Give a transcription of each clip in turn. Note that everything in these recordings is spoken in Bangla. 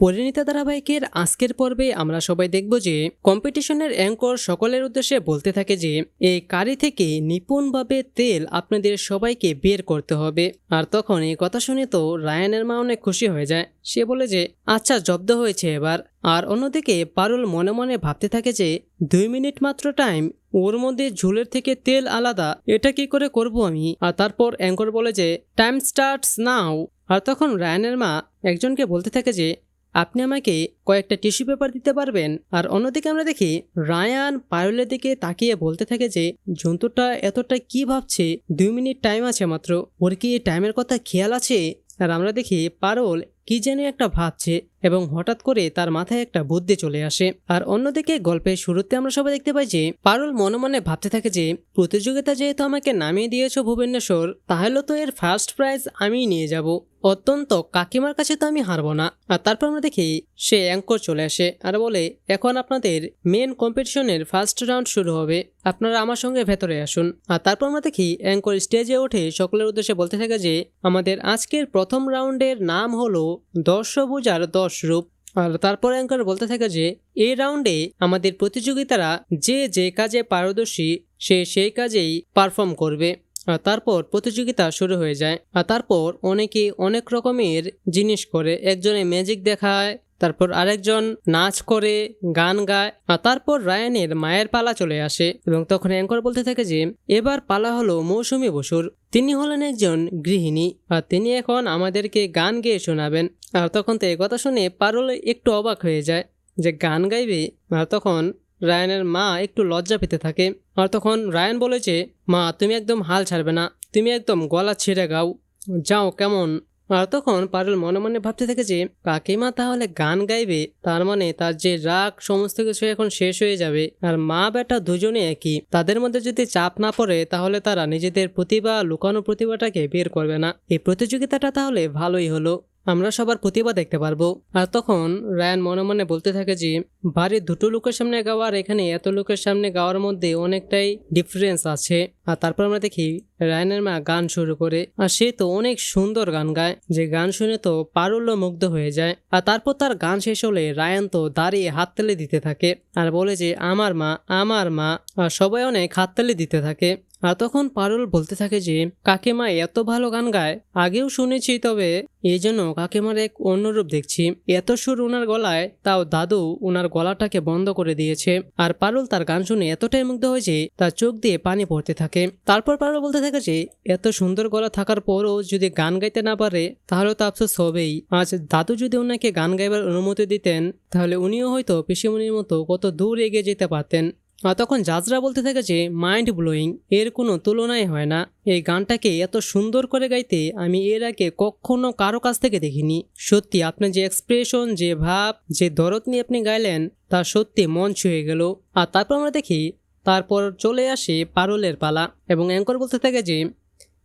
পরিণীত ধারাবাহিকের আজকের পর্বে আমরা সবাই দেখব যে কম্পিটিশনের অ্যাঙ্কর সকলের উদ্দেশ্যে বলতে থাকে যে, এই কারি থেকে নিপুণভাবে তেল আপনাদের সবাইকে বের করতে হবে। আর তখন এই কথা শুনে তো রায়ানের মা অনেক খুশি হয়ে যায়। সে বলে যে আচ্ছা জব্দ হয়েছে এবার। আর অন্যদিকে পারুল মনে মনে ভাবতে থাকে যে, দুই মিনিট মাত্র টাইম ওর মধ্যে ঝুলের থেকে তেল আলাদা, এটা কি করে করব আমি? আর তারপর অ্যাঙ্কর বলে যে টাইম স্টার্টস নাও আর তখন রায়ানের মা একজনকে বলতে থাকে যে আপনি আমাকে কয়েকটা টিস্যু পেপার দিতে পারবেন? আর অন্যদিকে আমরা দেখি রায়ান পারুলের দিকে তাকিয়ে বলতে থাকে যে, জন্তুটা এতটা কি ভাবছে? দুই মিনিট টাইম আছে মাত্র। ওর কি টাইমের কথা খেয়াল আছে? আর আমরা দেখি পারুল কি যেন একটা ভাবছে এবং হঠাৎ করে তার মাথায় একটা বুদ্ধি চলে আসে। আর অন্যদিকে গল্পের শুরুতে আমরা সবাই দেখতে পাই যে পারুল মনে মনে ভাবতে থাকে যে, প্রতিযোগিতা যেহেতু আমাকে নামিয়ে দিয়েছ ভুবনেশ্বর, তাহলে তো এর ফার্স্ট প্রাইজ আমিই নিয়ে যাব। অত্যন্ত কাকিমার কাছে তো আমি হারবো না। আর তারপর আমরা দেখি সে অ্যাঙ্কর চলে আসে আর বলে, এখন আপনাদের মেন কম্পিটিশনের ফার্স্ট রাউন্ড শুরু হবে। আপনারা আমার সঙ্গে ভেতরে আসুন। আর তারপর আমরা দেখি অ্যাঙ্কর স্টেজে ওঠে সকলের উদ্দেশ্যে বলতে থাকে যে, আমাদের আজকের প্রথম রাউন্ডের নাম হলো দশ সবুজ আর দশ রূপ। আর তারপরে অ্যাঙ্কার বলতে থাকে যে, এই রাউন্ডে আমাদের প্রতিযোগিতারা যে যে কাজে পারদর্শী, সে সেই কাজেই পারফর্ম করবে। তারপর প্রতিযোগিতা শুরু হয়ে যায়। আর তারপর অনেকে অনেক রকমের জিনিস করে। একজনে ম্যাজিক দেখায়, তারপর আরেকজন নাচ করে, গান গায়। আর তারপর রায়ানের মায়ের পালা চলে আসে এবং তখন অ্যাঙ্কর বলতে থাকে যে, এবার পালা হলো মৌসুমি বসুর। তিনি হলেন একজন গৃহিণী। আর তিনি এখন আমাদেরকে গান গেয়ে শোনাবেন। আর তখন তো এই কথা শুনে পারুল একটু অবাক হয়ে যায় যে গান গাইবে? আর তখন রায়ানের মা একটু লজ্জা পেতে থাকে। আর তখন রায়ান বলেছে মা, তুমি একদম হাল ছাড়বে না। তুমি একদম গলা ছিঁড়ে গাও। যাও কেমন? আর তখন পারুল মনে মনে ভাবতে থাকে যে, কাকিমা তাহলে গান গাইবে? তার মানে তার যে রাগ, সমস্ত কিছু এখন শেষ হয়ে যাবে। আর মা বেটা দুজনে একই। তাদের মধ্যে যদি চাপ না পড়ে, তাহলে তারা নিজেদের প্রতিভা, লুকানো প্রতিভাটাকে বের করবে না। এই প্রতিযোগিতাটা তাহলে ভালোই হলো। আমরা সবার প্রতিভা দেখতে পারব। আর তখন রায়ান মনে মনে বলতে থাকে যে, বাড়ির দুটো লোকের সামনে গাওয়া আর এখানে এত লোকের সামনে গাওয়ার মধ্যে অনেকটাই ডিফারেন্স আছে। আর তারপর আমরা দেখি রায়ানের মা গান শুরু করে। আর সে তো অনেক সুন্দর গান গায়। যে গান শুনে তো পারুল্য মুগ্ধ হয়ে যায়। আর তারপর তার গান শেষ হলে রায়ান তো দাঁড়িয়ে হাততালি দিতে থাকে। আর বলে যে, আমার মা আমার মা। আর সবাই অনেক হাততালি দিতে থাকে। তখন পারুল বলতে থাকে যে, কাকিমা এত ভালো গান গায়, আগেও শুনেছি, তবে এই জন্য কাকিমার এক অন্যরূপ দেখছি। এত সুর ওনার গলায়, তাও দাদু ওনার গলাটাকে বন্ধ করে দিয়েছে। আর পারুল তার গান শুনে এতটাই মুগ্ধ হয়েছে তার চোখ দিয়ে পানি পড়তে থাকে। তারপর পারুল বলতে থাকে যে, এত সুন্দর গলা থাকার পরও যদি গান গাইতে না পারে, তাহলে তো আফসোস হবেই। আজ দাদু যদি ওনাকে গান গাইবার অনুমতি দিতেন, তাহলে উনিও হয়তো পিসিমণির মতো কত দূর এগিয়ে যেতে পারতেন। আর তখন জাজরা বলতে থাকে যে মাইন্ড ব্লোয়িং এর কোনো তুলনাই হয় না। এই গানটাকে এত সুন্দর করে গাইতে আমি এর আগে কখনো কারও কাছ থেকে দেখিনি। সত্যি আপনার যে এক্সপ্রেশন যে ভাব, যে দরদ নিয়ে আপনি গাইলেন, তা সত্যি মন ছুঁয়ে গেল। আর তারপর আমরা দেখি, তারপর চলে আসে পারুলের পালা। এবং অ্যাঙ্কর বলতে থাকে যে,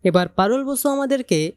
এবার পারুল বসু আমাদেরকে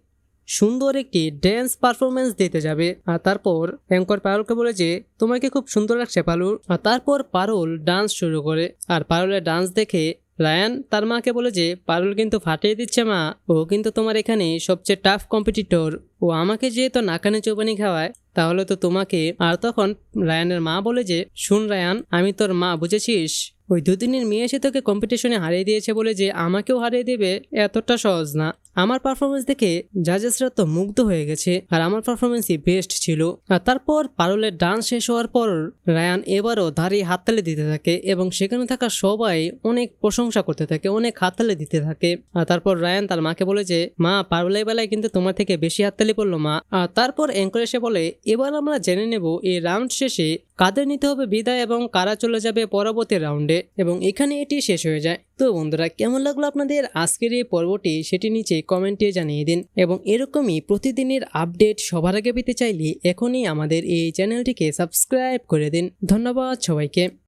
সুন্দর একটি ড্যান্স পারফরমেন্স দিতে যাবে। আর তারপর অ্যাঙ্কর পারুলকে বলে যে, তোমাকে খুব সুন্দর লাগছে পারুল। আর তারপর পারুল ডান্স শুরু করে। আর পারুলের ডান্স দেখে রায়ান তার মাকে বলে যে, পারুল কিন্তু ফাটিয়ে দিচ্ছে মা। ও কিন্তু তোমার এখানে সবচেয়ে টাফ কম্পিটিটর ও আমাকে যেহেতু নাকানে চৌবানি খাওয়ায়, তাহলে তো তোমাকে আর তখন রায়ানের মা বলে যে, শুন রায়ান, আমি তোর মা, বুঝেছিস? ওই দুদিনের মেয়ে এসে তোকে কম্পিটিশনে হারিয়ে দিয়েছে বলে যে আমাকেও হারিয়ে দেবে, এতটা সহজ না। আমার পারফরমেন্স দেখে জাজেসরা তো মুগ্ধ হয়ে গেছে, আর আমার পারফরমেন্সই বেস্ট ছিল। আর তারপর পারুলের ডান্স শেষ হওয়ার পর রায়ান এবারও দাঁড়িয়ে হাততালি দিতে থাকে এবং সেখানে থাকা সবাই অনেক প্রশংসা করতে থাকে, অনেক হাততালি দিতে থাকে। আর তারপর রায়ান তার মাকে বলে যে, মা, পারুলের বেলায় কিন্তু তোমার থেকে বেশি হাততালি পড়ল মা। আর তারপর অ্যাঙ্কর এসে বলে, এবার আমরা জেনে নেব এই রাউন্ড শেষে কাদের নিতে হবে বিদায় এবং কারা চলে যাবে পরবর্তী রাউন্ডে এবং এখানে এটি শেষ হয়ে যায়। তো বন্ধুরা, কেমন লাগল আপনাদের আজকের এই পর্বটি? সেটি নিচে কমেন্টে জানিয়ে দিন। এবং এরকমই প্রতিদিনের আপডেট সবার আগে পেতে চাইলে এখনই আমাদের এই চ্যানেলটিকে সাবস্ক্রাইব করে দিন। ধন্যবাদ সবাইকে।